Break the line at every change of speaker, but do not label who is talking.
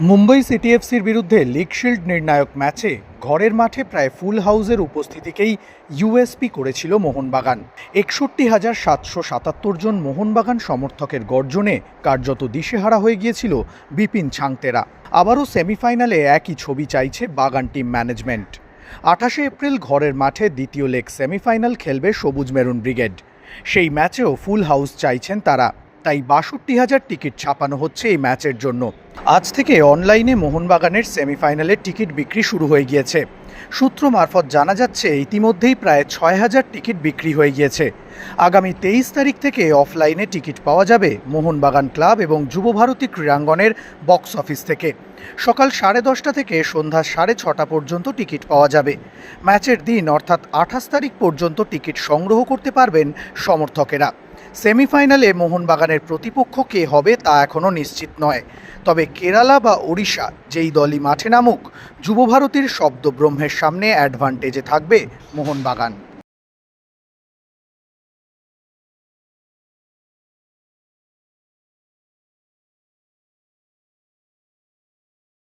মুম্বই সিটিএফসির বিরুদ্ধে league shield নির্ণায়ক ম্যাচে ঘরের মাঠে প্রায় ফুল হাউসের উপস্থিতিকেই ইউএসপি করেছিল মোহনবাগান। একষট্টি হাজার সাতশো সাতাত্তর জন মোহনবাগান সমর্থকের গর্জনে কার্যত দিশেহারা হয়ে গিয়েছিল বিপিন ছাংতেরা। আবারও সেমিফাইনালে একই ছবি চাইছে বাগান টিম ম্যানেজমেন্ট। আঠাশে এপ্রিল ঘরের মাঠে দ্বিতীয় লেগ সেমিফাইনাল খেলবে সবুজ মেরুন ব্রিগেড। সেই ম্যাচেও ফুল হাউস চাইছেন তারা। তাই বাষট্টি হাজার টিকিট ছাপানো হচ্ছে এই ম্যাচের জন্য। আজ থেকে অনলাইনে মোহনবাগানের সেমিফাইনালের টিকিট বিক্রি শুরু হয়ে গিয়েছে। সূত্র মারফত জানা যাচ্ছে, ইতিমধ্যেই প্রায় ছয় হাজার টিকিট বিক্রি হয়ে গিয়েছে। আগামী তেইশ তারিখ থেকে অফলাইনে টিকিট পাওয়া যাবে মোহনবাগান ক্লাব এবং যুবভারতী ক্রীড়াঙ্গনের বক্স অফিস থেকে। সকাল সাড়ে দশটা থেকে সন্ধ্যা সাড়ে ছটা পর্যন্ত টিকিট পাওয়া যাবে। ম্যাচের দিন, অর্থাৎ আঠাশ তারিখ পর্যন্ত টিকিট সংগ্রহ করতে পারবেন সমর্থকেরা। সেমিফাইনালে মোহনবাগানের প্রতিপক্ষ কে হবে তা এখনও নিশ্চিত নয়। তবে কেরালা বা ওড়িশা যেই দলই মাঠে নামুক যুবভারতীর শব্দব্রহ্মের সামনে অ্যাডভান্টেজে থাকবে মোহনবাগান।